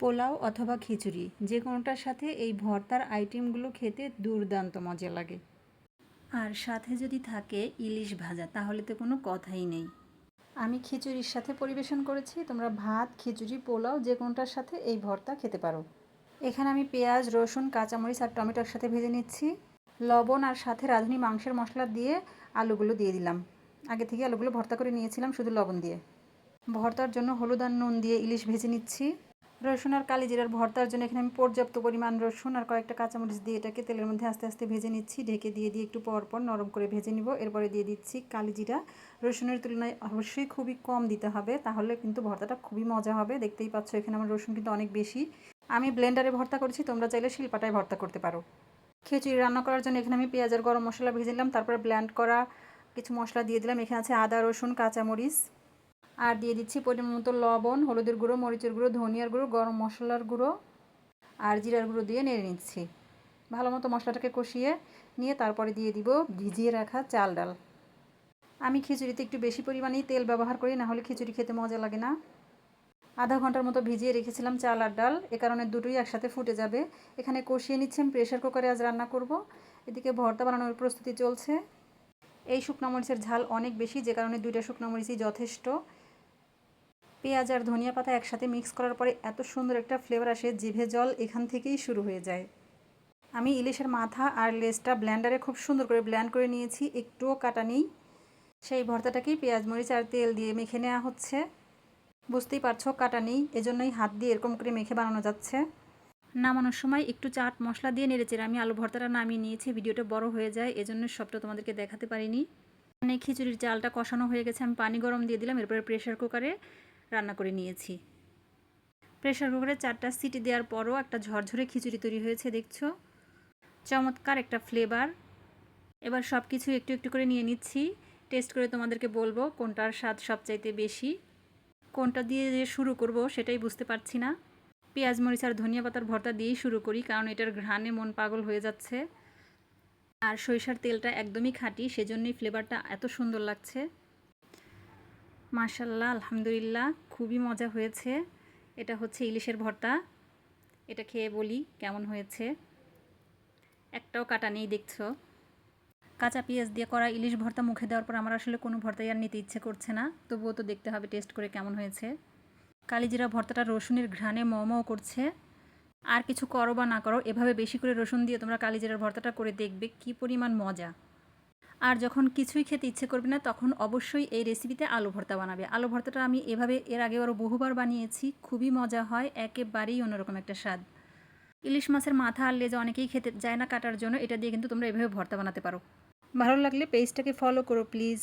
পোলাও অথবা খিচুড়ি যে কোনোটার সাথে এই ভর্তার আইটেমগুলো খেতে দুর্দান্ত মজা লাগে। আর সাথে যদি থাকে ইলিশ ভাজা, তাহলে তো কোনো কথাই নেই। আমি খিচুড়ির সাথে পরিবেশন করেছি, তোমরা ভাত, খিচুড়ি, পোলাও যে কোনোটার সাথে এই ভর্তা খেতে পারো। এখানে আমি পেঁয়াজ, রসুন, কাঁচামরিচ আর টমেটোর সাথে ভেজে নিচ্ছি। লবণ আর সাথে রাঁধুনি মাংসের মশলা দিয়ে আলুগুলো দিয়ে দিলাম। আগে থেকে আলুগুলো ভর্তা করে নিয়েছিলাম শুধু লবণ দিয়ে। ভর্তার জন্য হলুদ আর নুন দিয়ে ইলিশ ভেজে নিচ্ছি। রসুন আর কালি জিরার ভর্তার জন্য এখানে আমি পর্যাপ্ত পরিমাণ রসুন আর কয়েকটা কাঁচামরিচ দিয়ে এটাকে তেলের মধ্যে আস্তে আস্তে ভেজে নিচ্ছি। ঢেকে দিয়ে দিয়ে একটু পর পর নরম করে ভেজে নিব। এরপরে দিয়ে দিচ্ছি কালি জিরা। রসুনের তুলনায় অবশ্যই খুবই কম দিতে হবে, তাহলে কিন্তু ভর্তাটা খুবই মজা হবে। দেখতেই পাচ্ছ এখানে আমার রসুন কিন্তু অনেক বেশি। আমি ব্লেন্ডারে ভর্তা করেছি, তোমরা চাইলে শিলপাটায় ভর্তা করতে পারো। খিচুড়ি রান্না করার জন্য এখানে আমি পেঁয়াজের গরম মশলা ভেজে নিলাম, তারপরে ব্ল্যান্ড করা কিছু মশলা দিয়ে দিলাম। এখানে আছে আদা, রসুন, কাঁচামরিচ। আর দিয়ে দিচ্ছি পরিমাণ মতো লবণ, হলুদের গুঁড়ো, মরিচের গুঁড়ো, ধনিয়ার গুঁড়ো, গরম মশলার গুঁড়ো আর জিরার গুঁড়ো দিয়ে নেড়ে নিচ্ছি। ভালো মতো মশলাটাকে কষিয়ে নিয়ে তারপরে দিয়ে দিব ভিজিয়ে রাখা চাল ডাল। আমি খিচুড়িতে একটু বেশি পরিমাণেই তেল ব্যবহার করি, না হলে খিচুড়ি খেতে মজা লাগে না। আধা ঘণ্টার মতো ভিজিয়ে রেখেছিলাম চাল আর ডাল, এ কারণে দুটোই একসাথে ফুটে যাবে। এখানে কষিয়ে নিচ্ছি, আমি প্রেশার কুকারে আজ রান্না করব। এদিকে ভর্তা বানানোর প্রস্তুতি চলছে। এই শুকনো মরিচের ঝাল অনেক বেশি, যে কারণে দুইটা শুকনো মরিচই যথেষ্ট। পেঁয়াজ আর ধনিয়া পাতা একসাথে মিক্স করার পরে এত সুন্দর একটা ফ্লেভার আসে, জিভে জল এখান থেকেই শুরু হয়ে যায়। আমি ইলিশের মাথা আর লেজটা ব্ল্যান্ডারে খুব সুন্দর করে ব্ল্যান্ড করে নিয়েছি, একটুও কাটা নেই। সেই ভর্তাটাকেই পেঁয়াজ, মরিচ আর তেল দিয়ে মেখে নেওয়া হচ্ছে। বুঝতেই পারছ, কাটা নেই, এজন্যই হাত দিয়ে এরকম করে মেখে বানানো যাচ্ছে। নামানোর সময় একটু চাট মশলা দিয়ে নেড়েচেড়ে আমি আলু ভর্তাটা নামিয়ে নিয়েছি, ভিডিওটা বড় হয়ে যায়, এজন্য সবটা তোমাদেরকে দেখাতে পারিনি। মানে খিচুড়ির চালটা কষানো হয়ে গেছে, আমি পানি গরম দিয়ে দিলাম, এরপরে প্রেশার কুকারে রান্না করে নিয়েছি। প্রেশার কুকারে চারটা সিটি দেওয়ার পরও একটা ঝরঝরে খিচুড়ি তৈরি হয়েছে, দেখছ? চমৎকার একটা ফ্লেভার এবার সব কিছু একটু একটু করে নিয়ে নিচ্ছি। টেস্ট করে তোমাদেরকে বলব কোনটার স্বাদ সবচাইতে বেশি। কোনটা দিয়ে যে শুরু করব সেটাই বুঝতে পারছি না। পেঁয়াজ, মরিচ আর ধনিয়া পাতার ভর্তা দিয়েই শুরু করি, কারণ এটার ঘ্রাণে মন পাগল হয়ে যাচ্ছে। আর সরিষার তেলটা একদমই খাঁটি, সেজন্যই ফ্লেভারটা এত সুন্দর লাগছে। মাশাল্লাহ, আলহামদুলিল্লাহ, খুবই মজা হয়েছে। এটা হচ্ছে ইলিশের ভর্তা। এটা খেয়ে বলি কেমন হয়েছে। একটাও কাটা নেই, দেখছ। কাঁচা পেঁয়াজ দিয়ে করা ইলিশ ভর্তা মুখে দেওয়ার পর আমার আসলে কোনো ভর্তাই আর নিতে ইচ্ছে করছে না। তবুও তো দেখতে হবে, টেস্ট করে কেমন হয়েছে। কালিজিরা ভর্তাটা রসুনের ঘ্রাণে মমও করছে। আর কিছু করো বা না করো, এভাবে বেশি করে রসুন দিয়ে তোমরা কালিজিরার ভর্তাটা করে দেখবে কি পরিমাণ মজা। আর যখন কিছুই খেতে ইচ্ছে করবে না, তখন অবশ্যই এই রেসিপিতে আলু ভর্তা বানাবে। আলু ভর্তাটা আমি এভাবে, এর আগে আরও বহুবার বানিয়েছি। খুবই মজা হয়, একেবারেই অন্যরকম একটা স্বাদ। ইলিশ মাছের মাথা আর লেজা অনেকেই খেতে যায় না কাটার জন্য, এটা দিয়ে কিন্তু তোমরা এভাবে ভর্তা বানাতে পারো। ভালো লাগলে পেজটাকে ফলো করো প্লিজ